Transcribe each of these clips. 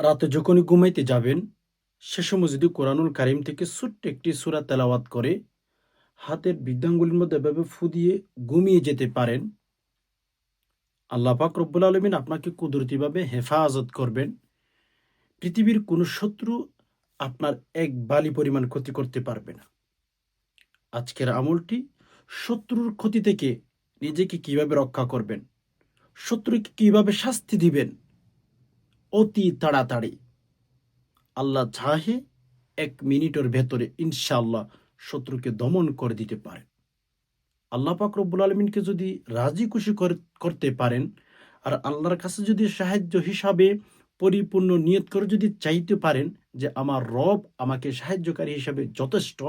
রাতে যখনই ঘুমাইতে যাবেন, সে সময় যদি কোরআনুল কারিম থেকে ছোট্ট একটি সূরা তেলাওয়াত করে, হাতের বৃদ্ধাঙ্গুলির মধ্যে এভাবে ফু দিয়ে ঘুমিয়ে যেতে পারেন, আল্লাহ পাক রব্বুল আলমিন আপনাকে কুদরতিভাবে হেফাজত করবেন। পৃথিবীর কোনো শত্রু আপনার এক বালি পরিমাণ ক্ষতি করতে পারবে না। আজকের আমলটি শত্রুর ক্ষতি থেকে নিজেকে কীভাবে রক্ষা করবেন, শত্রুকে কীভাবে শাস্তি দিবেন অতি তাড়াতাড়ি। আল্লাহ চাহে এক মিনিটের ভেতরে ইনশাআল্লাহ শত্রুকে দমন করে দিতে পারে আল্লাহ পাক রব্বুল আলমিনকে যদি রাজি খুশি কর- করতে পারেন, আর আল্লাহর কাছে যদি সাহায্য হিসাবে পরিপূর্ণ নিয়ত করে যদি চাইতে পারেন যে আমার রব আমাকে সাহায্যকারী হিসাবে যথেষ্ট,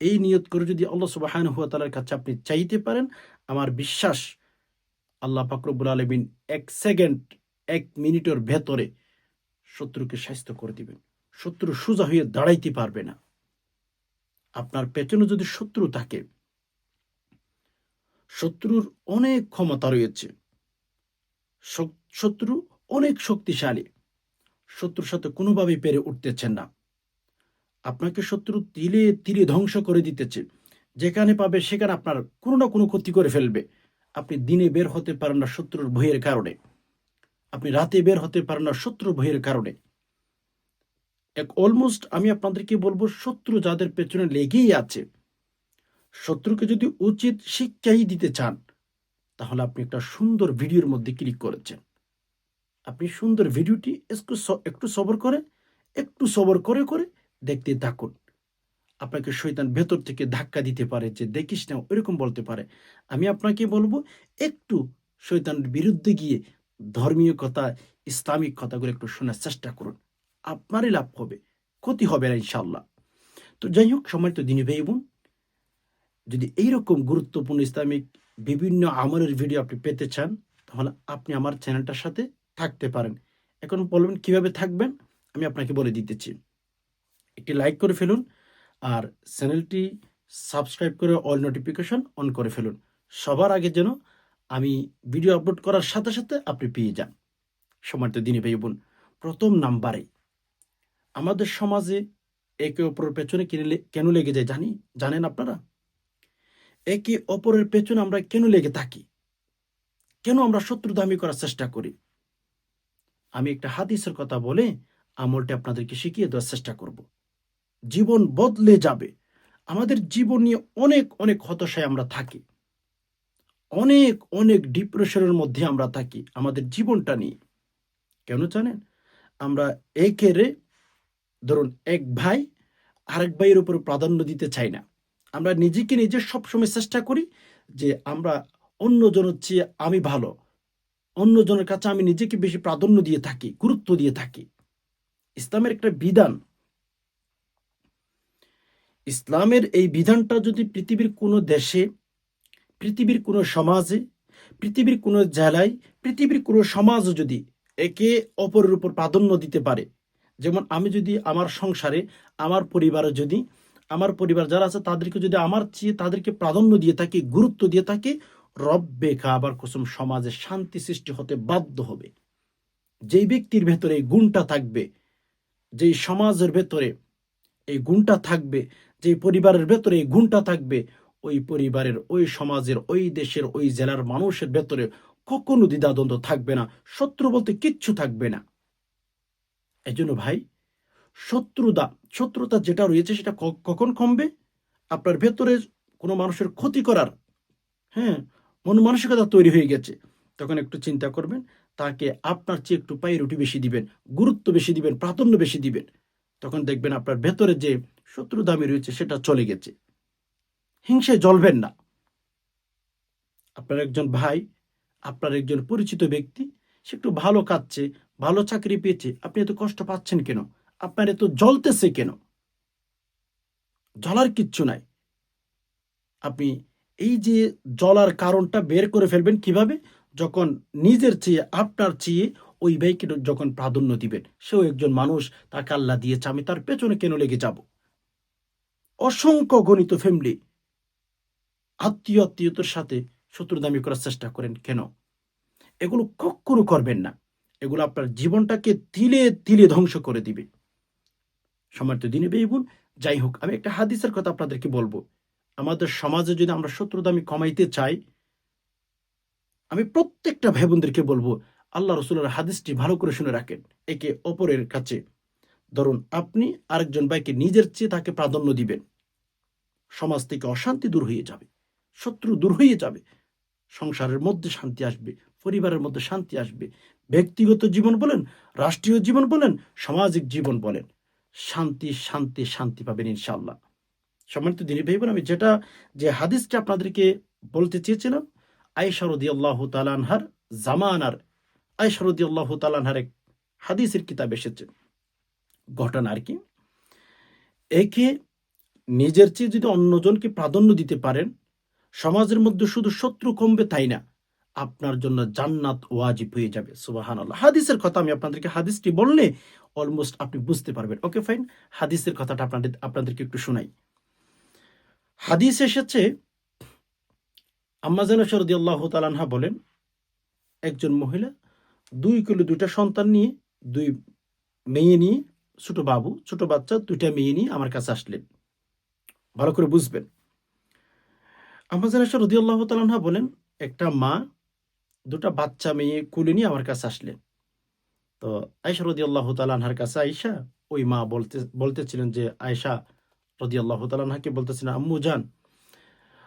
এই নিয়ত করে যদি আল্লাহ সুবাহান হুয়া তালার কাছে আপনি চাইতে পারেন, আমার বিশ্বাস আল্লাহ পাকরবুল আলমিন এক সেকেন্ড এক মিনিটের ভেতরে শত্রুকে স্বাস্থ্য করে দিবেন। শত্রু সোজা হয়ে দাঁড়াইতে পারবে না। আপনার পেছনে যদি শত্রু থাকে, শত্রুর অনেক ক্ষমতা রয়েছে। শত্রু অনেক শক্তিশালী। শত্রুর সাথে কোনোভাবেই পেরে উঠতেছেন না। আপনাকে শত্রু তিলে তিলে ধ্বংস করে দিতেছে। যেখানে পাবে সেখানে আপনার কোনো না কোনো ক্ষতি করে ফেলবে। আপনি দিনে বের হতে পারেন না শত্রুর ভয়ের কারণে। আপনি রাতে বের হতে পারেন না শত্রুর ভয়ের কারণে। এক অলমোস্ট আমি আপনাদেরকে বলব, শত্রু যাদের পেছনে লেগেই আছে, শত্রুকে যদি উচিত শিক্ষাই দিতে চান, তাহলে আপনি একটা সুন্দর ভিডিওর মধ্যে ক্লিক করেছেন। আপনি সুন্দর ভিডিওটি একটু একটু সবর করে, একটু সবর করে করে দেখতে থাকুন। আপনাকে শৈতান ভেতর থেকে ধাক্কা দিতে পারে যে, দেখিস না এরকম বলতে পারে। আমি আপনাকে বলব, একটু শৈতানের বিরুদ্ধে গিয়ে ধর্মীয় কথা, ইসলামিক কথাগুলো একটু শোনার চেষ্টা করুন। আপনারই লাভ হবে, ক্ষতি হবে না ইনশাল্লাহ তো যাই হোক সময় তো দিনী ভাই বোন যদি এইরকম গুরুত্বপূর্ণ ইসলামিক বিভিন্ন আমলের ভিডিও আপনি পেতে চান, তাহলে আপনি আমার চ্যানেলটার সাথে থাকতে পারেন। এখন বলবেন, কীভাবে থাকবেন? আমি আপনাকে বলে দিতেছি। একটি লাইক করে ফেলুন আর চ্যানেলটি সাবস্ক্রাইব করে অল নোটিফিকেশন অন করে ফেলুন। সবার আগে যেন আমি ভিডিও আপলোড করার সাথে সাথে আপনি পেয়ে যান। সময়টা দিনে ভাই বোন, প্রথম নাম্বারে আমাদের সমাজে একে অপরের পেছনে কেন লেগে যায় জানি, জানেন আপনারা? একে অপরের পেছনে আমরা কেন লেগে থাকি? কেন আমরা শত্রু দামি করার চেষ্টা করি? আমি একটা হাদিসের কথা বলে আমলটা আপনাদেরকে শিখিয়ে দেওয়ার চেষ্টা করব। জীবন বদলে যাবে। আমাদের জীবন নিয়ে অনেক অনেক হতাশায় আমরা থাকি। অনেক অনেক ডিপ্রেশনের মধ্যে আমরা থাকি, আমাদের জীবনটা নিয়ে। কেন জানেন? আমরা একেরে, ধরুন এক ভাই আরেক ভাইয়ের উপর প্রাধান্য দিতে চাই না। আমরা নিজেকে নিজে সবসময় চেষ্টা করি যে আমরা অন্যজনের চেয়ে আমি ভালো, অন্যজনের কাছে আমি নিজেকে বেশি প্রাধান্য দিয়ে থাকি, গুরুত্ব দিয়ে থাকি। ইসলামের একটা বিধান। ইসলামের এই বিধানটা যদি পৃথিবীর কোনো দেশে পৃথিবীর কোনো সমাজে, পৃথিবীর কোনো জেলায়, পৃথিবীর কোনো সমাজও যদি একে অপরের উপর প্রাধান্য দিতে পারে, যেমন আমি যদি আমার সংসারে, আমার পরিবারে যদি, আমার পরিবার যারা আছে তাদেরকে যদি আমার চেয়ে তাদেরকে প্রাধান্য দিয়ে থাকি, গুরুত্ব দিয়ে থাকি, রব্বে আবার কুসুম সমাজে শান্তি সৃষ্টি হতে বাধ্য হবে। যেই ব্যক্তির ভেতরে এই গুণটা থাকবে, যেই সমাজের ভেতরে এই গুণটা থাকবে যে পরিবারের ভেতরে এই গুণটা থাকবে ওই পরিবারের, ওই সমাজের, ওই দেশের, ওই জেলার মানুষের ভেতরে কখনো দ্বিধাদ্বন্দ্ব থাকবে না, শত্রু বলতে কিচ্ছু থাকবে না। এই জন্য ভাই, শত্রুতা শত্রুতা যেটা রয়েছে সেটা কখন কমবে? আপনার ভেতরে কোনো মানুষের ক্ষতি করার হ্যাঁ মন মানসিকতা তৈরি হয়ে গেছে। তখন একটু চিন্তা করবেন, তাকে আপনার চেয়ে একটু পায়ে রুটি বেশি দিবেন, গুরুত্ব বেশি দিবেন, প্রাধান্য বেশি দিবেন। তখন দেখবেন আপনার ভেতরে যে শত্রু দামি রয়েছে সেটা চলে গেছে। হিংসায় জ্বলবেন না। আপনার একজন ভাই, আপনার একজন পরিচিত ব্যক্তি, সে একটু ভালো কাটছে ভালো চাকরি পেয়েছে, আপনি এত কষ্ট পাচ্ছেন কেন? আপনার এত জ্বলতেছে কেন? জ্বলার কিচ্ছু নাই। আপনি এই যে জ্বলার কারণটা বের করে ফেলবেন কীভাবে? যখন নিজের চেয়ে আপনার চেয়ে ওই ভাইকে যখন প্রাধান্য দিবেন, সেও একজন মানুষ, তাকে আল্লাহ দিয়েছে, আমি তার পেছনে কেন লেগে যাব? অসংখ্য গণিত ফ্যামিলি আত্মীয় আত্মীয়তার সাথে শত্রুদামি করার চেষ্টা করেন কেন? এগুলো কখনো করবেন না। এগুলো আপনার জীবনটাকে তিলে তিলে ধ্বংস করে দিবে। সম্মানিত দিনে বেইবুন যাই হোক, আমি একটা হাদিসের কথা আপনাদেরকে বলব। আমাদের সমাজে যদি আমরা শত্রুদামি কমাইতে চাই, আমি প্রত্যেকটা ভাই বোনদেরকে বলব, আল্লাহ রসুলের হাদিসটি ভালো করে শুনে রাখেন, একে অপরের কাছে। ধরুন, আপনি আরেকজন ভাইকে নিজের চেয়ে তাকে প্রাধান্য দিবেন। সমাজ থেকে অশান্তি দূর হয়ে যাবে। শত্রু দূর হয়ে যাবে। সংসারের মধ্যে শান্তি আসবে পরিবারের মধ্যে শান্তি আসবে ব্যক্তিগত জীবন বলেন রাষ্ট্রীয় জীবন বলেন সামাজিক জীবন বলেন শান্তি শান্তি শান্তি পাবেন ইনশাল্লাহ সম্মানিত দিনী ভাই বোন, আমি যেটা যে হাদিসটা আপনাদেরকে বলতে চেয়েছিলাম আয়সারদি আল্লাহ তালানহার জামানার আয়সারদি আল্লাহ তালানহার এক হাদিসের কিতাব এসেছে। ঘটনা আর কি একে নিজের চেয়ে যদি অন্যজনকে প্রাধান্য দিতে পারেন সমাজের মধ্যে শুধু শত্রু কমবে তাই না? আপনার জন্য জান্নাত ওয়াজিব হয়ে যাবে সুবাহান আল্লাহ হাদিসের কথা আমি আপনাদেরকে হাদিসটি বললে অলমোস্ট আপনি বুঝতে পারবেন। ওকে ফাইন হাদিসের কথাটা আপনাদের, আপনাদেরকে একটু শোনাই। হাদিস এসেছে আম্মাজান সরদি আল্লাহ তালানহা বলেন, একজন মহিলা দুই কিলো দুইটা সন্তান নিয়ে, দুই মেয়ে নিয়ে, ছোট বাবু, ছোট বাচ্চা, দুইটা মেয়ে নিয়ে আমার কাছে আসলেন। ভালো করে বুঝবেন। আম্মাজান সরদি আল্লাহ তালানহা বলেন, একটা মা, দুটা বাচ্চা মেয়ে কুলে নিয়ে আমার কাছে আসলেন তো আয়সা রদি আল্লাহ তালানহার কাছে আয়সা ওই মা বলতে, বলতেছিলেন যে আয়সা আল্লাহ তালানহাকে বলতেছিলেন, আম্মু যান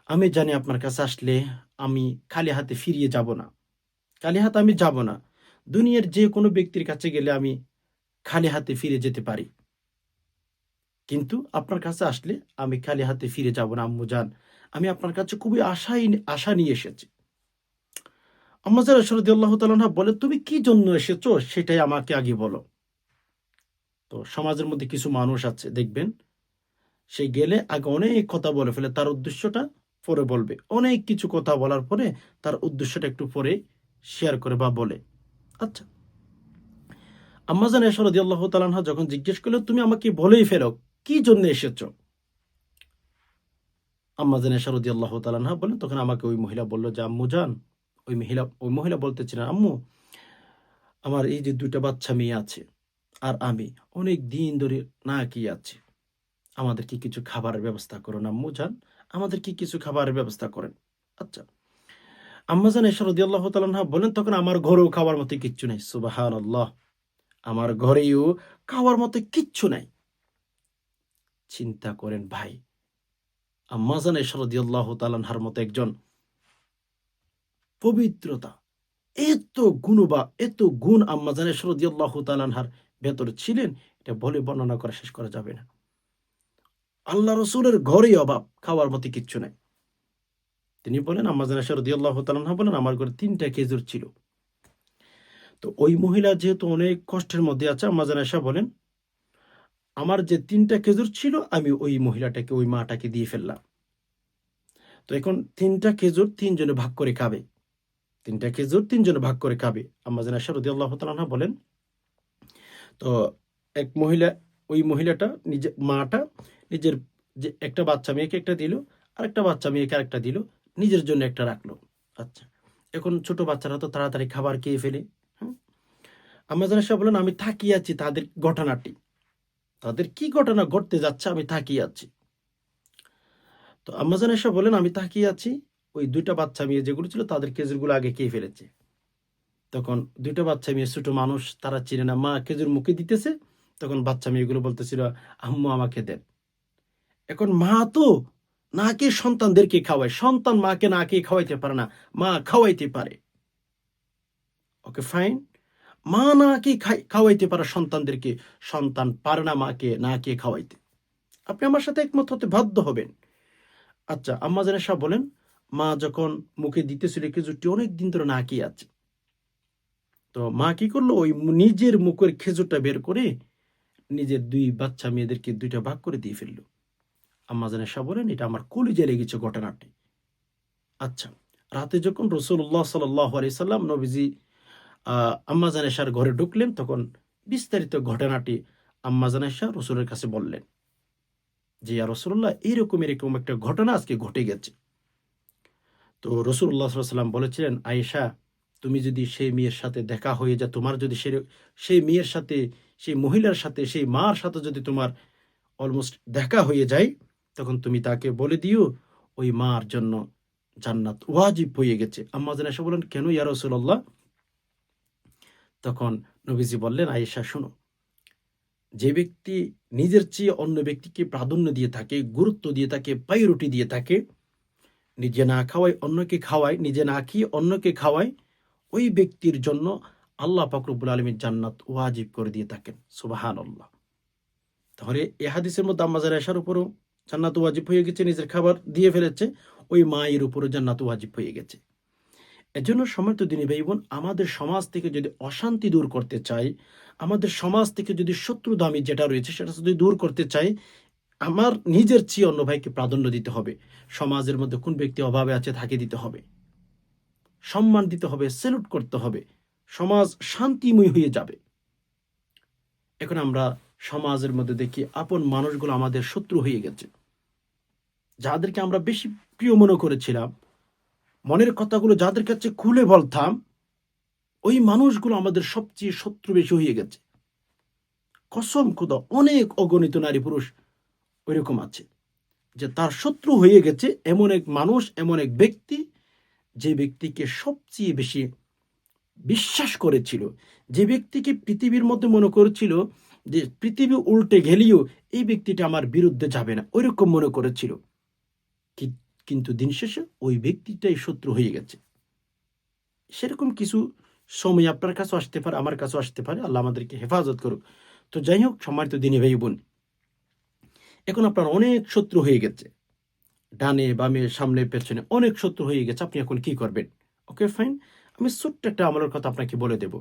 আমি জানি আপনার কাছে আসলে আমি খালি হাতে ফিরিয়ে যাব না। খালি হাতে আমি যাব না। দুনিয়ার যে কোনো ব্যক্তির কাছে গেলে আমি খালি হাতে ফিরে যেতে পারি। কিন্তু আপনার কাছে আসলে আমি খালি হাতে ফিরে যাব না, আম্মু যান আমি আপনার কাছে খুবই আশাই, আশা নিয়ে এসেছি। আম্মাজার সরদি আল্লাহ তালা বলে, তুমি কি জন্য এসেছ? সেটাই আমাকে আগে বলো। তো সমাজের মধ্যে কিছু মানুষ আছে, দেখবেন, সে গেলে আগে অনেক কথা বলে ফেলে, তার উদ্দেশ্যটা পরে বলবে। অনেক কিছু কথা বলার পরে তার উদ্দেশ্যটা একটু পরে শেয়ার করে বা বলে। আচ্ছা। আম্মাজান এসরদি আল্লাহ তালাহা যখন জিজ্ঞেস করল, তুমি আমাকে বলেই ফেলো, কি জন্য এসেছ? আম্মাজান এসরদি আল্লাহ তালাহা বলেন তখন আমাকে ওই মহিলা বলল যে, আম্মু, যান। ওই মহিলা ওই মহিলা বলতেছিলেন আম্মু, আমার এই যে দুইটা বাচ্চা মেয়ে আছে আর আমি, অনেক দিন ধরে না কি আছে। আমাদের কি কিছু খাবারের ব্যবস্থা করুন, আম্মু, যান? আমাদের কি কিছু খাবারের ব্যবস্থা করেন? আচ্ছা। আম্মা জান এসা রদি আল্লাহ তালা বলেন তখন আমার ঘরেও খাওয়ার মতো কিচ্ছু নেই সুবাহান আল্লাহ আমার ঘরেও খাওয়ার মতো কিচ্ছু নাই। চিন্তা করেন ভাই আম্মা জান এসা রদি তালানহার মতো একজন পবিত্রতা, এত গুণ বা এত গুণ আম্মা জানে সরদি তালানহার ভেতরে ছিলেন, এটা বলে বর্ণনা করা শেষ করা যাবে না। আল্লাহ রসুলের ঘরেই অভাব, খাওয়ার মতো কিচ্ছু নাই। তিনি বলেন আম্মা জানে সরদি তালানহা বলেন, আমার ঘরে তিনটা খেজুর ছিল। তো ওই মহিলা যেহেতু অনেক কষ্টের মধ্যে আছে, আম্মাজান জানেশা বলেন আমার যে তিনটা খেজুর ছিল, আমি ওই মহিলাটাকে, ওই মাটাকে দিয়ে ফেললাম। তো এখন তিনটা খেজুর তিনজনে ভাগ করে খাবে। তিনটা খেজুর তিনজনে ভাগ করে খাবে। আম্মাজান আশারদি আল্লাহ তালা বলেন, তো এক মহিলা, ওই মহিলাটা নিজে মাটা নিজের যে একটা বাচ্চা মেয়েকে একটা দিল আর একটা বাচ্চা মেয়েকে আরেকটা দিল, নিজের জন্য একটা রাখল। আচ্ছা এখন ছোট বাচ্চারা তো তাড়াতাড়ি খাবার খেয়ে ফেলে হ্যাঁ আম্মাজান সাহেব বলেন, আমি থাকিয়ে আছি তাদের ঘটনাটি। তাদের কি ঘটনা ঘটতে যাচ্ছে আমি থাকিয়ে আছি। তো আম্মাজান এসে বলেন, আমি তাকিয়ে আছি, ওই দুইটা বাচ্চা মেয়ে যেগুলো ছিল তাদের খেজুরগুলো আগে খেয়ে ফেলেছে। তখন দুইটা বাচ্চা মেয়ে ছোট মানুষ, তারা চিনে না, মা, খেজুর মুখে দিতেছে? তখন বাচ্চা মেয়েগুলো বলতেছিল, আম্মু, আমাকে দেন। এখন মা তো না কে সন্তানদেরকে খাওয়ায়, সন্তান মাকে না কে খাওয়াইতে পারে না, মা খাওয়াইতে পারে। Okay, fine. মা না কে খাওয়াইতে পারে সন্তানদেরকে সন্তান পারে না মাকে না কে খাওয়াইতে। আপনি আমার সাথে একমত হতে বাধ্য হবেন। আচ্ছা আম্মা জানে সাহেব বলেন, মা যখন মুখে দিতেছিল খেজুরটি অনেক দিন ধরে না কি আছে। তো মা কি করল? ওই নিজের মুখের খেজুরটা বের করে নিজের দুই বাচ্চা মেয়েদেরকে দুইটা ভাগ করে দিয়ে ফেলল। আম্মা জানে সাহেব বলেন, এটা আমার কলিজে লেগেছে ঘটনাটি। আচ্ছা রাতে যখন রসুল্লাহ সাল্লাহ সাল্লাম নবীজি আম্মা জানে শাহর ঘরে ঢুকলেন, তখন বিস্তারিত ঘটনাটি আম্মা জানে শাহ রসুলের কাছে বললেন যে রসুল্লাহ এইরকম এরকম একটা ঘটনা আজকে ঘটে গেছে। তো রসুল্লাহ সাল্লাম বলেছিলেন, আয়েশা, তুমি যদি সেই মেয়ের সাথে দেখা হয়ে যা তোমার যদি সে, সেই মেয়ের সাথে, সেই মহিলার সাথে, সেই মার সাথে যদি তোমার অলমোস্ট দেখা হয়ে যায়, তখন তুমি তাকে বলে দিও, ওই মার জন্য জান্নাত ওয়াজিব হয়ে গেছে। আম্মা জান বলেন কেন ইয়া রসুল্লাহ তখন নবীজি বললেন, আয়েশা, শোনো। যে ব্যক্তি নিজের চেয়ে অন্য ব্যক্তিকে প্রাধান্য দিয়ে থাকে, গুরুত্ব দিয়ে থাকে পাইরুটি দিয়ে থাকে, নিজে না খাওয়ায় অন্যকে খাওয়ায়, নিজে না খেয়ে অন্যকে খাওয়ায়, ওই ব্যক্তির জন্য আল্লাহ ফাকরুবুল আলমীর জান্নাত ওয়াজিব করে দিয়ে থাকেন। সুবাহান আল্লাহ তাহলে এ হাদিসের মধ্যে আম্মাজার আসার উপরও জান্নাত ওয়াজিব হয়ে গেছে, নিজের খাবার দিয়ে ফেলেছে, ওই মায়ের উপরও জান্নাত ওয়াজিব হয়ে গেছে। এজন্য সমর্থ দিনী ভাই বোন আমাদের সমাজ থেকে যদি অশান্তি দূর করতে চাই, আমাদের সমাজ থেকে যদি শত্রু দামি যেটা রয়েছে সেটা যদি দূর করতে চাই, আমার নিজের চেয়ে অন্য ভাইকে প্রাধান্য দিতে হবে। সমাজের মধ্যে কোন ব্যক্তি অভাবে আছে তাকে দিতে হবে। সম্মান দিতে হবে সেলুট করতে হবে। সমাজ শান্তিময় হয়ে যাবে। এখন আমরা সমাজের মধ্যে দেখি আপন মানুষগুলো আমাদের শত্রু হয়ে গেছে। যাদেরকে আমরা বেশি প্রিয় মনে করেছিলাম মনের কথাগুলো যাদের কাছে খুলে বলতাম, ওই মানুষগুলো আমাদের সবচেয়ে শত্রু বেশি হয়ে গেছে। কসম খুদা, অনেক অগণিত নারী পুরুষ ওইরকম আছে যে তার শত্রু হয়ে গেছে এমন এক মানুষ, এমন এক ব্যক্তি যে ব্যক্তিকে সবচেয়ে বেশি বিশ্বাস করেছিল, যে ব্যক্তিকে পৃথিবীর মধ্যে মনে করেছিল যে পৃথিবী উল্টে গেলেও এই ব্যক্তিটা আমার বিরুদ্ধে যাবে না, ওইরকম মনে করেছিল। কিন্তু দিন শেষে ওই ব্যক্তিটাই শত্রু হয়ে গেছে। সেরকম কিছু সময় আপনার কাছে আসতে পারে, আমার কাছে আসতে পারে। আল্লাহ আমাদেরকে হেফাজত করুক। তো যাই হোক, সম্মানিত দিনী ভাই বোন, এখন আপনার অনেক শত্রু হয়ে গেছে। ডানে, বামে, সামনে, পেছনে অনেক শত্রু হয়ে গেছে। আপনি এখন কি করবেন? Okay, fine. আমি ছোট্ট একটা আমলের কথা আপনাকে বলে দেব।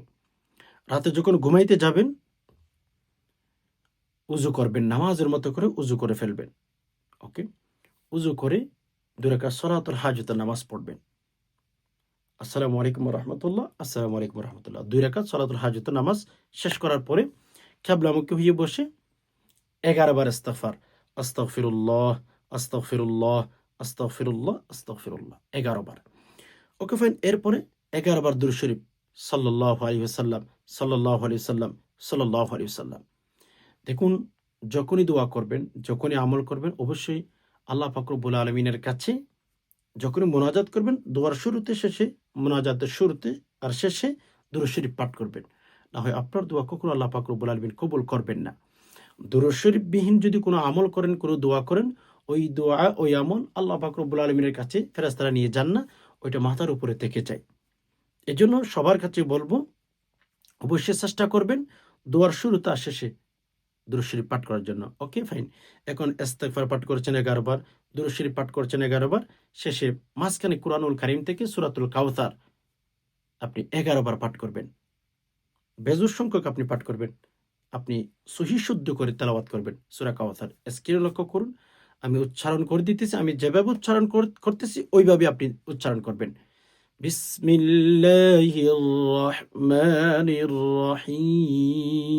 রাতে যখন ঘুমাইতে যাবেন, উজু করবেন, নামাজের মতো করে উজু করে ফেলবেন। ওকে? উজু করে দুরাকা সরাতর হাজতের নামাজ পড়বেন। আসসালামু আলাইকুম রহমতুল্লাহ আসসালামু আলাইকুম রহমতুল্লাহ দুই রেখা সলাতুল হাজতের নামাজ শেষ করার পরে খ্যাবলামুখী হয়ে বসে এগারো বার ইস্তফার আস্তফিরুল্লাহ আস্তফিরুল্লাহ আস্তফিরুল্লাহ আস্তফিরুল্লাহ এগারো বার। ওকে ফাইন, এরপরে এগারো বার দুর শরীফ সাল্লাহ আলী সাল্লাম সাল্লাহ আলী সাল্লাম সাল্লাহ আলী সাল্লাম দেখুন, যখনই দোয়া করবেন, যখনই আমল করবেন, অবশ্যই আল্লাহ ফাকরবুল আলমিনের কাছে যখনই মোনাজাত করবেন, দোয়ার শুরুতে শেষে, মোনাজাতের শুরুতে আর শেষে দুরশরীফ পাঠ করবেন। না হয় আপনার দোয়া কখনো আল্লাহ ফাকরবুল আলমিন কবুল করবেন না। দুরশরীফবিহীন যদি কোনো আমল করেন, কোনো দোয়া করেন, ওই দোয়া, ওই আমল আল্লাহ ফাকরবুল আলমিনের কাছে ফেরাস্তারা নিয়ে যান না, ওইটা মাথার উপরে থেকে যায়। এজন্য সবার কাছে বলব, অবশ্যই চেষ্টা করবেন, দোয়ার শুরুতে আর শেষে দুরুশরীফ পাঠ করার জন্য। ওকে ফাইন এখন ইস্তেগফার পাঠ করছেন এগারো বার দুরুশরীফ পাঠ করছেন এগারো বার, শেষে মাঝখানে কুরআনুল কারিম থেকে সুরাতুল কাউসার আপনি এগারো বার পাঠ করবেন। বেজুর সংখ্যক আপনি পাঠ করবেন। আপনি সহি শুদ্ধ করে তেলাওয়াত করবেন সুরা কাউসার স্ক্রিনে লক্ষ্য করুন, আমি উচ্চারণ করে দিতেছি, আমি যেভাবে উচ্চারণ করতেছি, ওইভাবে আপনি উচ্চারণ করবেন। বিসমিল্লাহির রহমানির রহিম।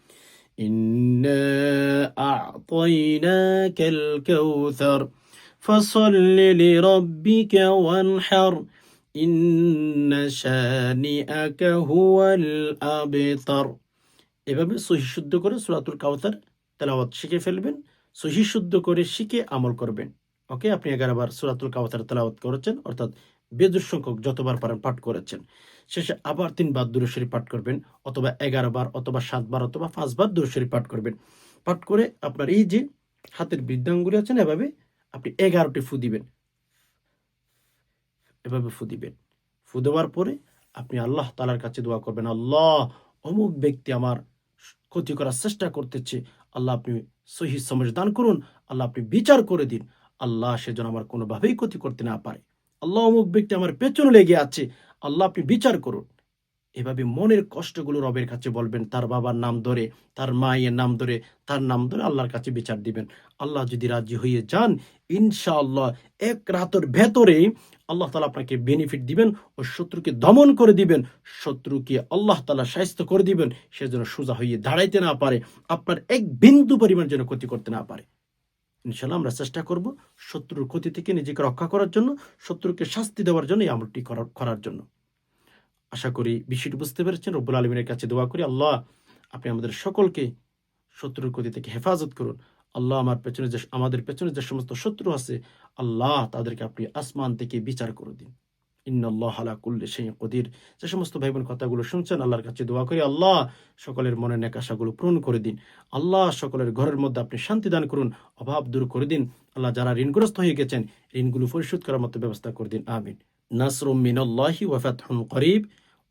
إنا أعطيناك الكوثر فصل لربك وانحر إن شانئك هو الأبتر এভাবে সহি শুদ্ধ করে সুরাতুল কাউতার তেলাওয়াত শিখে ফেলবেন সহি শুদ্ধ করে শিখে আমল করবেন ওকে আপনি এগারোবার সুরাতুল কাউতার তেলাওয়াত করেছেন অর্থাৎ বেদুর সংখ্যক যতবার পারেন পাঠ করেছেন শেষে আবার তিনবার দুরুশরী পাঠ করবেন, অথবা এগারো বার অথবা সাতবার, অথবা পাঁচবার দুরুশরী পাঠ করবেন। পাঠ করে আপনার এই যে হাতের বৃদ্ধাঙ্গুলি আছেন এভাবে আপনি এগারোটি ফু দিবেন। এভাবে ফু দিবেন। ফু দেওয়ার পরে আপনি আল্লাহ তালার কাছে দোয়া করবেন, আল্লাহ, অমুক ব্যক্তি আমার ক্ষতি করার চেষ্টা করতেছে। আল্লাহ, আপনি সহি সমাজ দান করুন। আল্লাহ, আপনি বিচার করে দিন। আল্লাহ সেজন্য আমার কোনোভাবেই ক্ষতি করতে না পারে। আল্লাহ, অমুক ব্যক্তি আমার পেছনে লেগে আছে। আল্লাহ আপনি বিচার করুন। এভাবে মনের কষ্টগুলো রবের কাছে বলবেন, তার বাবার নাম ধরে, তার মায়ের নাম ধরে, তার নাম ধরে আল্লাহর কাছে বিচার দিবেন। আল্লাহ যদি রাজি হয়ে যান, ইনশাআল্লাহ এক রাতের ভেতরে আল্লাহ তালা আপনাকে বেনিফিট দিবেন ও শত্রুকে দমন করে দিবেন। শত্রুকে আল্লাহ তালা স্বাস্থ্য করে দিবেন, সে যেন সোজা হয়ে দাঁড়াইতে না পারে, আপনার এক বিন্দু পরিমাণ যেন ক্ষতি করতে না পারে। ইনশাল্লাহ আমরা চেষ্টা করব শত্রুর ক্ষতি থেকে নিজেকে রক্ষা করার জন্য, শত্রুকে শাস্তি দেওয়ার জন্য এই আমলটি করার জন্য। আশা করি বিষয়টি বুঝতে পেরেছেন। রব্বুল আলমিনের কাছে দোয়া করি, আল্লাহ আপনি আমাদের সকলকে শত্রুর ক্ষতি থেকে হেফাজত করুন। আল্লাহ আমার পেছনে যে, আমাদের পেছনে যে সমস্ত শত্রু আছে, আল্লাহ তাদেরকে আপনি আসমান থেকে বিচার করে দিন। কদির। যে সমস্ত ভাই বোন কথাগুলো শুনছেন, আল্লাহর কাছে দোয়া করি, আল্লাহ সকলের মনের নেক আশাগুলো পূরণ করে দিন। আল্লাহ সকলের ঘরের মধ্যে আপনি শান্তি দান করুন, অভাব দূর করে দিন। আল্লাহ যারা ঋণগ্রস্ত হয়ে গেছেন, ঋণগুলো পরিশোধ করার মতো ব্যবস্থা করে দিন, আমিন। নাসরুম মিনাল্লাহি ওয়া ফাতহুন করিব।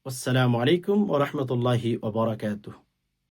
আসসালামু আলাইকুম ওয়া রাহমাতুল্লাহি ওয়া বারাকাতুহু।